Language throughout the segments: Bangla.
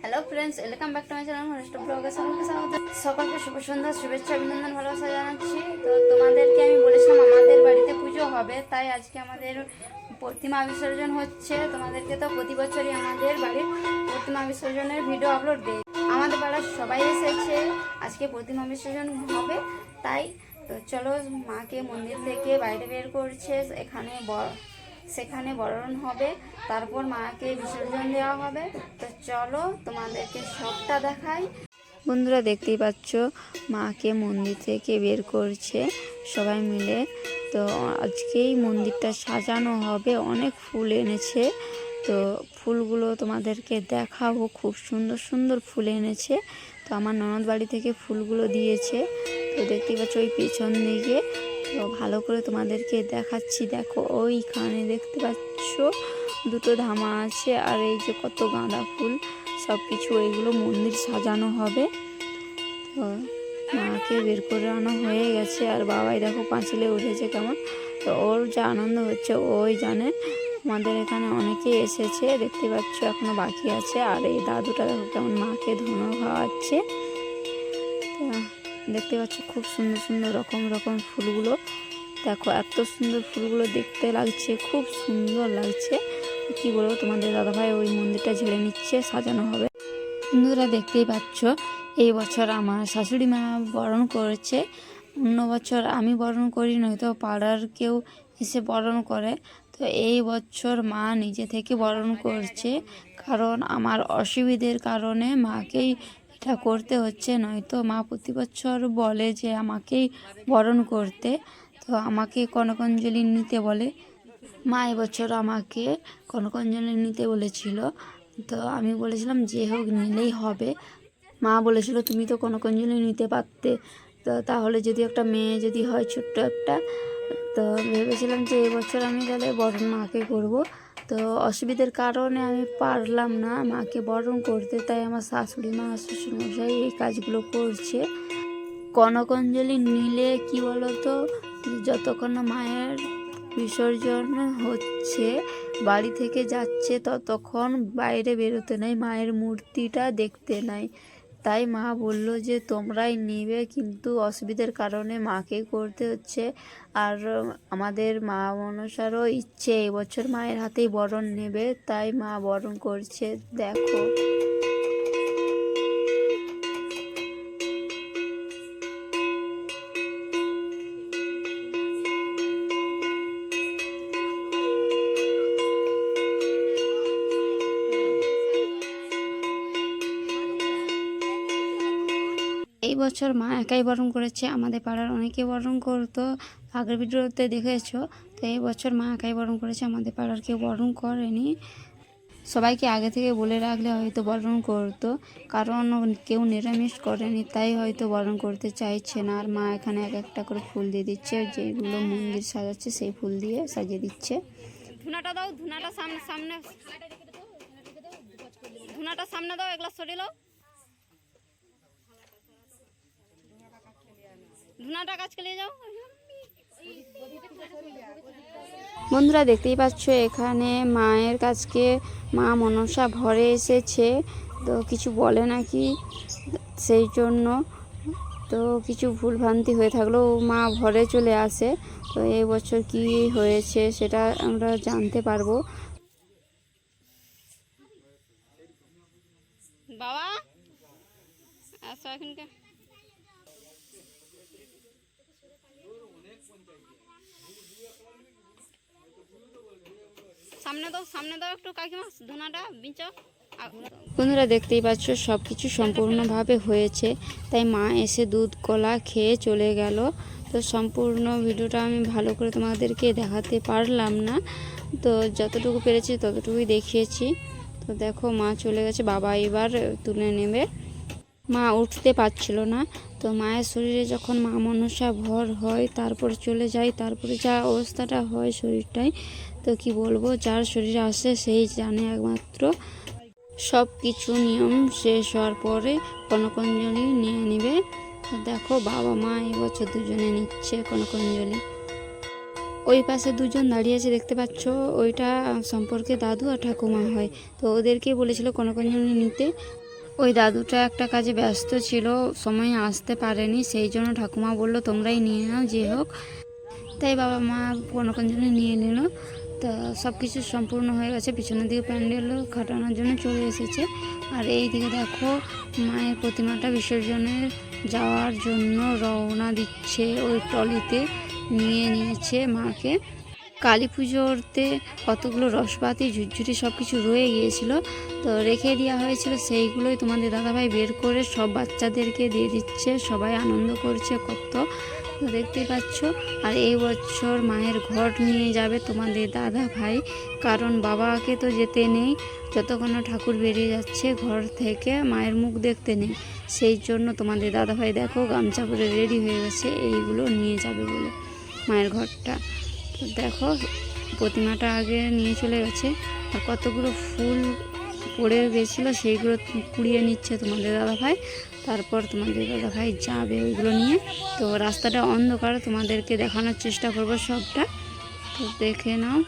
Hello friends welcome back to my channel হরেস্ট ব্লগে সকলকে স্বাগত। সকলকে শুভ সন্ধ্যা, শুভেচ্ছা, অভিনন্দন, ভালোবাসা জানাচ্ছি। তো তোমাদেরকে আমি বলেছিলাম আমাদের বাড়িতে পুজো হবে, তাই আজকে আমাদের প্রতিমা বিসর্জন হচ্ছে। তোমাদেরকে তো প্রতি বছরই আমাদের বাড়ির প্রতিমা বিসর্জনের ভিডিও আপলোড দেয় আমাদের পাড়ার সবাই এসেছে, আজকে প্রতিমা বিসর্জন হবে, তাই তো চলো মাকে মন্দির থেকে বাইরে বের করছে। এখানে বড় সেখানে বরণ হবে, তারপর মাকে বিসর্জন দেওয়া হবে। তো চলো তোমাদেরকে সবটা দেখাই। বন্ধুরা দেখতেই পাচ্ছ, মাকে মন্দির থেকে বের করছে সবাই মিলে। তো আজকেই মন্দিরটা সাজানো হবে, অনেক ফুল এনেছে। তো ফুলগুলো তোমাদেরকে দেখাবো, খুব সুন্দর সুন্দর ফুল এনেছে। তো আমার ননদ বাড়ি থেকে ফুলগুলো দিয়েছে। তো দেখতেই পাচ্ছ ওই পেছন দিকে তো ভালো করে তোমাদেরকে দেখাচ্ছি। দেখো, ওইখানে দেখতে পাচ্ছ দুটো ধামা আছে আর এই যে কত গাঁদা ফুল সব কিছু এইগুলো মন্দির সাজানো হবে। তো মাকে বের করে আনা হয়ে গেছে। আর বাবাই দেখো পাঁচিলে উঠেছে কেমন। তো ওর যা আনন্দ হচ্ছে, ওই জানে। আমাদের এখানে অনেকেই এসেছে, দেখতে পাচ্ছ এখনও বাকি আছে। আর এই দাদুটা দেখো কেমন মাকে ধুনো খাওয়াচ্ছে। দেখতে পাচ্ছ খুব সুন্দর সুন্দর রকম রকম ফুলগুলো। দেখো, এত সুন্দর ফুলগুলো দেখতে লাগছে, খুব সুন্দর লাগছে। কি বলব তোমাদের দাদাভাই, ওই মন্দিরটা ঝেড়ে নিচ্ছে, সাজানো হবে। বন্ধুরা দেখতেই পাচ্ছ, এই বছর আমার শাশুড়ি মা বরণ করেছে। অন্য বছর আমি বরণ করি, নয়তো পাড়ার কেউ এসে বরণ করে। তো এই বছর মা নিজে থেকে বরণ করছে, কারণ আমার অসুবিধের কারণে মাকেই এটা করতে হচ্ছে, নয়তো মা প্রতি বছর বলে যে আমাকেই বরণ করতে। তো আমাকে কনকঞ্জলি নিতে বলে। মা এবছর আমাকে কনকঞ্জলি নিতে বলেছিল। তো আমি বলেছিলাম, যে হোক, নিলেই হবে। মা বলেছিল, তুমি তো কনকঞ্জলি নিতে পারতে। তো তাহলে যদি একটা মেয়ে যদি হয় ছোট্ট একটা, তো ভেবেছিলাম যে এবছর আমি তাহলে বরণ মাকে করব। তো অসুবিধার কারণে আমি পারলাম না মাকে বরণ করতে, তাই আমার শাশুড়ি মা শ্বশুরমশাই এই কাজগুলো করছে। কনকঞ্জলি নিলে কি বলতো, যতক্ষণ মায়ের বিসর্জন হচ্ছে, বাড়ি থেকে যাচ্ছে, ততক্ষণ বাইরে বেরোতে নাই, মায়ের মূর্তিটা দেখতে নাই। তাই মা বলল যে, তোমরাই নিবে, কিন্তু অসুবিধার কারণে মাকে করতে হচ্ছে। আর আমাদের মা মনসারও ইচ্ছে এবছর মায়ের হাতেই বরণ নেবে। তাই মা বরণ করছে, দেখো। এই বছর মা একাই বরণ করেছে, আমাদের পাড়ার অনেকে বরণ করতো। আগের ভিডিওতে দেখেছ? তো এই বছর মা একাই বরণ করেছে, আমাদের পাড়ার কেউ বরণ করেনি। সবাইকে আগে থেকে বলে রাখলে হয়তো বরণ করতো, কারণ কেউ নিরামিষ করেনি, তাই হয়তো বরণ করতে চাইছে না। আর মা এখানে এক একটা করে ফুল দিয়ে দিচ্ছে, যেগুলো মন্দির সাজাচ্ছে সেই ফুল দিয়ে সাজিয়ে দিচ্ছে। ধুনাটা দাও, ধুনাটা সামনে সামনে ধুনাটা সামনে দাও এগুলো সরিয়ে দাও ধুনাটা যাও। বন্ধুরা দেখতেই পাচ্ছ এখানে মায়ের কাছকে মা মনসা ভরে এসেছে। তো কিছু বলে নাকি সেই জন্য। তো কিছু ভুল ভ্রান্তি হয়ে থাকলেও মা ভরে চলে আসে। তো এই বছর কি হয়েছে সেটা আমরা জানতে পারব। বাবা আসো এখানকে সামনে দাও সামনে দাও একটু কাকিমা, ধুনাটা বন্ধুরা দেখতেই পাচ্ছ সব কিছু সম্পূর্ণভাবে হয়েছে। তাই মা এসে দুধ কলা খেয়ে চলে গেল। তো সম্পূর্ণ ভিডিওটা আমি ভালো করে তোমাদেরকে দেখাতে পারলাম না। তো যতটুকু পেরেছি ততটুকুই দেখিয়েছি। তো দেখো, মা চলে গেছে, বাবা এবার তুলে নেবে। মা উঠতে পারছিল না। তো মায়ের শরীরে যখন মা মনসা ভর হয়, তারপর চলে যায়, তারপরে যা অবস্থাটা হয় শরীরটায় তো কি বলব, যার শরীরে আসে সেই জানে একমাত্র। সব কিছু নিয়ম শেষ হওয়ার পরে কনকঞ্জলি নিয়ে নেবে। দেখো বাবা মা এবছর দুজনে নিচ্ছে কনকঞ্জলি। ওই পাশে দুজন দাঁড়িয়ে আছে, দেখতে পাচ্ছ? ওইটা সম্পর্কে দাদু আর ঠাকুমা হয়। তো ওদেরকে বলেছিল কোনো কোনো নিতে। ওই দাদুটা একটা কাজে ব্যস্ত ছিল, সময় আসতে পারেনি, সেই জন্য ঠাকুমা বলল, তোমরাই নিয়ে নাও, যে হোক। তাই বাবা মা কোনো কোনো নিয়ে নিল। তো সব কিছু সম্পূর্ণ হয়ে গেছে। পিছনের দিকে প্যান্ডেল খাটানোর জন্য চলে এসেছে। আর এই দিকে দেখো মায়ের প্রতিমাটা বিসর্জনের যাওয়ার জন্য রওনা দিচ্ছে ওই টলিতে নিয়ে নিয়েছে মাকে। কালী পুজোতে কতগুলো রসপাতি, ঝুরঝুরি সব কিছু রয়ে গিয়েছিল। তো রেখে দেওয়া হয়েছিল, সেইগুলোই তোমাদের দাদাভাই বের করে সব বাচ্চাদেরকে দিয়ে দিচ্ছে। সবাই আনন্দ করছে কত তো দেখতেই পাচ্ছ। আর এই বছর মায়ের ঘট নিয়ে যাবে তোমাদের দাদা ভাই। কারণ বাবাকে তো যেতে নেই। যতক্ষণ ঠাকুর বেরিয়ে যাচ্ছে ঘর থেকে মায়ের মুখ দেখতে নেই। সেই জন্য তোমাদের দাদা ভাই দেখো গামছা পরে রেডি হয়ে গেছে। এইগুলো নিয়ে যাবে বলে মায়ের ঘরটা। তো দেখো, প্রতিমাটা আগে নিয়ে চলে গেছে। আর কতগুলো ফুল পড়ে গেছিল সেইগুলো কুড়িয়ে নিচ্ছে তোমাদের দাদা ভাই। তারপর তোমাদের দাদা ভাই যাবে ওইগুলো নিয়ে। তো রাস্তাটা অন্ধকার, তোমাদেরকে দেখানোর চেষ্টা করব সবটা। তো দেখে নাও,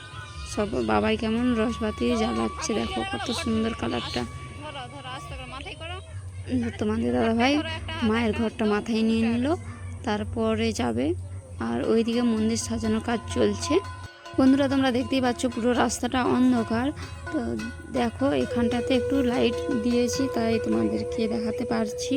সব বাবাই কেমন রসবাতি জ্বালাচ্ছে, দেখো কত সুন্দর কালারটা। তোমাদের দাদা ভাই মায়ের ঘরটা মাথায় নিয়ে নিল, তারপরে যাবে। আর ওইদিকে মন্দির সাজানোর কাজ চলছে। বন্ধুরা, তোমরা দেখতেই পাচ্ছ পুরো রাস্তাটা অন্ধকার। তো দেখো, এখানটাতে একটু লাইট দিয়েছি, তাই তোমাদেরকে দেখাতে পারছি।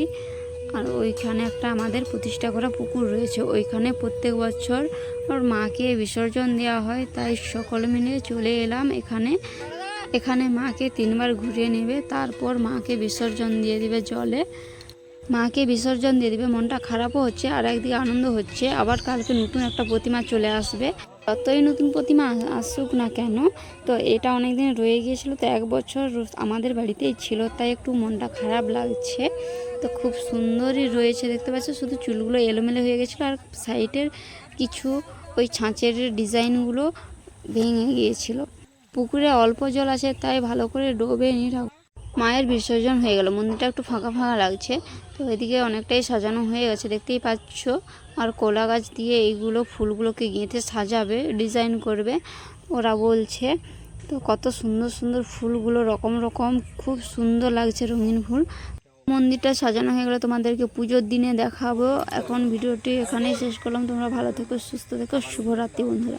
আর ওইখানে একটা আমাদের প্রতিষ্ঠা করা পুকুর রয়েছে। ওইখানে প্রত্যেক বছর ওর মাকে বিসর্জন দেওয়া হয়, তাই সকলে মিলে চলে এলাম এখানে। এখানে মাকে তিনবার ঘুরিয়ে নেবে, তারপর মাকে বিসর্জন দিয়ে দিবে জলে। মাকে বিসর্জন দিয়ে দিবে, মনটা খারাপও হচ্ছে আর একদিকে আনন্দ হচ্ছে। আবার কালকে নতুন একটা প্রতিমা চলে আসবে। যতই নতুন প্রতিমা আসুক না কেন, তো এটা অনেক দিন রয়ে গিয়েছিল, তো এক বছর আমাদের বাড়িতেই ছিল, তাই একটু মনটা খারাপ লাগছে। তো খুব সুন্দরই রয়েছে, দেখতে পাচ্ছ? শুধু চুলগুলো এলোমেলো হয়ে গেছিল আর সাইডের কিছু ওই ছাঁচের ডিজাইনগুলো ভেঙে গিয়েছিল। পুকুরে অল্প জল আছে, তাই ভালো করে ডোবে নি ঠাকুর। মায়ের বিসর্জন হয়ে গেল, মন্দিরটা একটু ফাঁকা ফাঁকা লাগছে, তো এদিকে অনেকটাই সাজানো হয়ে গেছে, দেখতেই পাচ্ছ? আর কলা গাছ দিয়ে এইগুলো ফুলগুলোকে গেঁথে সাজাবে, ডিজাইন করবে। ওরা বলছে, তো কত সুন্দর সুন্দর ফুলগুলো, রকম রকম, খুব সুন্দর লাগছে রঙিন ফুল। মন্দিরটা সাজানো হয়ে গেলে তোমাদেরকে পুজোর দিনে দেখাবো। এখন ভিডিওটি এখানেই শেষ করলাম। তোমরা ভালো থেকো, সুস্থ থেকো। শুভরাত্রি বন্ধুরা।